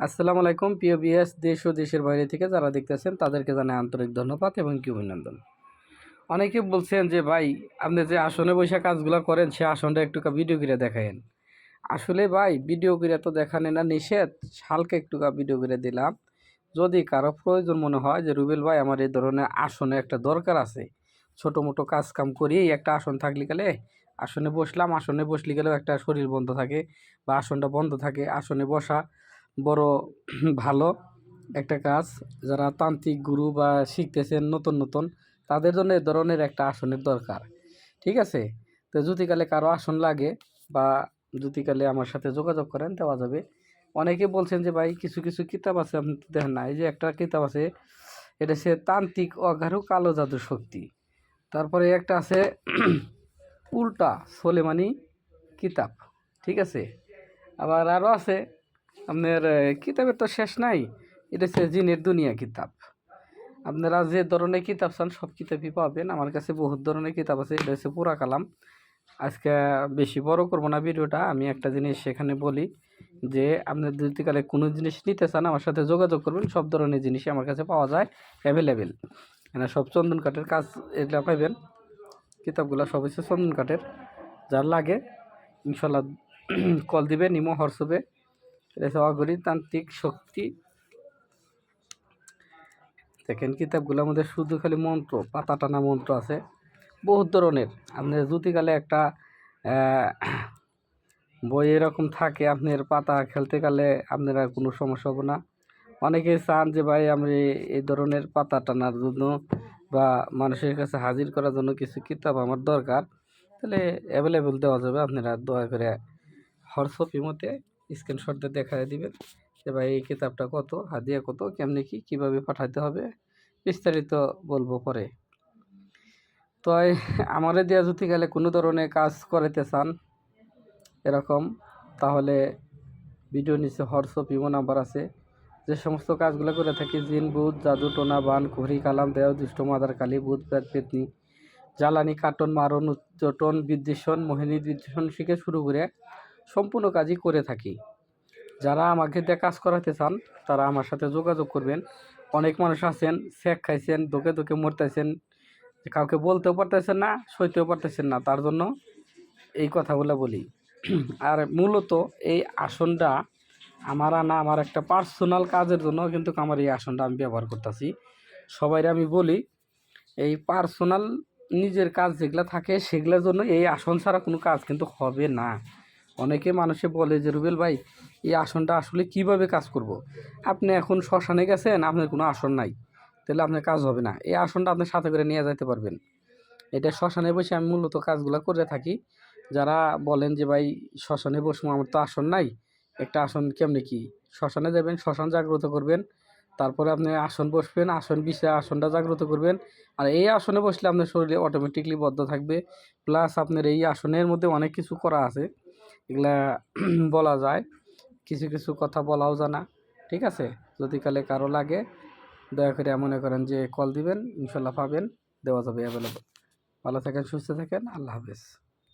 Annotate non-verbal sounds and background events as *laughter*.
আসসালামু আলাইকুম, প্রিয় বিএস, দেশ ও দেশের বাইরে থেকে যারা দেখতেছেন, তাদেরকে জানাই আন্তরিক ধন্যবাদ এবং কি অভিনন্দন। অনেকে বলছেন যে, ভাই, আপনি যে আসনে বসে কাজগুলো করেন, সে আসনটা একটু ভিডিও করে দেখায়েন। আসলে ভাই ভিডিও করে তো দেখানে না, নিষেধ। হালকা একটু ভিডিও করে দিলাম। যদি কারও প্রয়োজন মনে হয় যে, রুবেল ভাই, আমার এই ধরনের আসনে একটা দরকার আছে। ছোটো মোটো কাজ কাম করি, একটা আসন থাকলে গেলে, আসনে বসলাম, আসনে বসলে গেলেও একটা শরীর বন্ধ থাকে বা আসনটা বন্ধ থাকে, আসনে বসা বড় ভালো একটা কাজ। যারা তান্ত্রিক গুরু বা শিখতেছেন নতুন নতুন, তাদের জন্য এ ধরনের একটা আসনের দরকার। ঠিক আছে? তো জুতিকালে কারও আসন লাগে বা জুতিকালে আমার সাথে যোগাযোগ করেন, দেওয়া যাবে। অনেকে বলছেন যে, ভাই, কিছু কিছু কিতাব আছে আপনি দেখেন না। এই যে একটা কিতাব আছে, এটা সে তান্ত্রিক অগারু কালো জাদু শক্তি। তারপরে একটা আছে উল্টা সোলেমানি কিতাব। ঠিক আছে? আবার আরও আছে আপনার কিতাবের তো শেষ নাই। এটা হচ্ছে জিনের দুনিয়া কিতাব। আপনারা যে ধরনের কিতাব চান, সব কিতাবই পাবেন। আমার কাছে বহুত ধরনের কিতাব আছে। এটা হচ্ছে পুরা কালাম। আজকে বেশি বড় করব না ভিডিওটা। আমি একটা জিনিস সেখানে বলি যে আপনার দ্বিতীয়কালে কোনো জিনিস নিতে চান, আমার সাথে যোগাযোগ করবেন। সব ধরনের জিনিসই আমার কাছে পাওয়া যায় অ্যাভেলেবেল এখানে সব চন্দন কাঠের কাজ এটা পাইবেন। কিতাবগুলো সব হচ্ছে চন্দন কাঠের। যার লাগে, ইনশাল্লাহ কল দিবে নিমো হোয়াটসঅ্যাপে। এটা হচ্ছে অগণিতান্ত্রিক শক্তি। দেখেন কিতাবগুলোর মধ্যে শুধু খালি মন্ত্র পাতা টানা মন্ত্র আছে। বহুত ধরনের। আপনার জুতিকালে একটা বই এরকম থাকে আপনার পাতা খেলতে গেলে আপনার কোনো সমস্যা হবে না। অনেকে চান যে, ভাই, আমি এই ধরনের পাতা টানার জন্য বা মানুষের কাছে হাজির করার জন্য কিছু কিতাব আমার দরকার। তাহলে অ্যাভেলেবেল দেওয়া যাবে। আপনারা দয়া করে হোয়াটসঅ্যাপের মধ্যে স্ক্রিনশট দেখায় দিবেন যে, ভাই, এই কিতাবটা কত? হাদিয়া কত? কেমনি কি? কীভাবে পাঠাতে হবে? বিস্তারিত বলব পরে। তো *laughs* আমারে দেওয়া যদি গেলে কোনো ধরনের কাজ করাতে চান এরকম, তাহলে ভিডিও নিচে হোয়াটসঅ্যাপ, ইমো নাম্বার আছে। যে সমস্ত কাজগুলো করে থাকি, জিন বুধ জাদু, টোনা, বান ঘড়ি কালাম দেয় দুষ্ট, মাদার, কালী বুধ পেট পেতনি, জ্বালানি কাটন মারণ উচ্চটন বিদ্বেষণ, মোহিনী, বিদ্বেষণ শিখে শুরু করে সম্পূর্ণ কাজই করে থাকি। যারা আমাকে দিয়ে কাজ করাতে চান, তারা আমার সাথে যোগাযোগ করবেন। অনেক মানুষ আছেন শেখ খাইছেন, ধোকে ধোকে মরতেছেন কাউকে বলতেও পারতেছেন না, সইতেও পারতেছেন না, তার জন্য এই কথাগুলো বলি। আর মূলত এই আসনটা আমার আনা আমার একটা পার্সোনাল কাজের জন্য কিন্তু আমার এই আসনটা আমি ব্যবহার করতেছি। সবাই আমি বলি, এই পার্সোনাল নিজের কাজ যেগুলো থাকে সেগুলোর জন্য এই আসন ছাড়া কোনো কাজ কিন্তু হবে না। অনেকে মানুষে বলে যে, রুবেল ভাই, এই আসনটা আসলে কীভাবে কাজ করব। আপনি এখন শ্মশানে গেছেন, আপনার কোনো আসন নাই। তাহলে আপনার কাজ হবে না। এই আসনটা আপনি সাথে করে নিয়ে যেতে পারবেন। এটা শ্মশানে বসে আমি মূলত কাজগুলো করে থাকি। যারা বলেন যে, ভাই, শ্মশানে বসবো, আমার তো আসন নাই। একটা আসন কেমনি কি? শ্মশানে যাবেন, শ্মশান জাগ্রত করবেন। তারপরে আপনি আসন বসবেন, আসন বিষয়ে আসনটা জাগ্রত করবেন। আর এই আসনে বসলে আপনার শরীরে অটোমেটিকলি বদ্ধ থাকবে। প্লাস আপনার এই আসনের মধ্যে অনেক কিছু করা আছে। এগুলা *clears throat* বলা যায়। কিছু কিছু কথা বলাও জানা ঠিক আছে? যদি কালে কারও লাগে, দয়া করে মনে করেন যে কল দিবেন, ইনশাল্লাহ পাবেন, দেওয়া যাবে অ্যাভেলেবল ভালো থাকেন, সুস্থ থাকেন, আল্লাহ হাফেজ।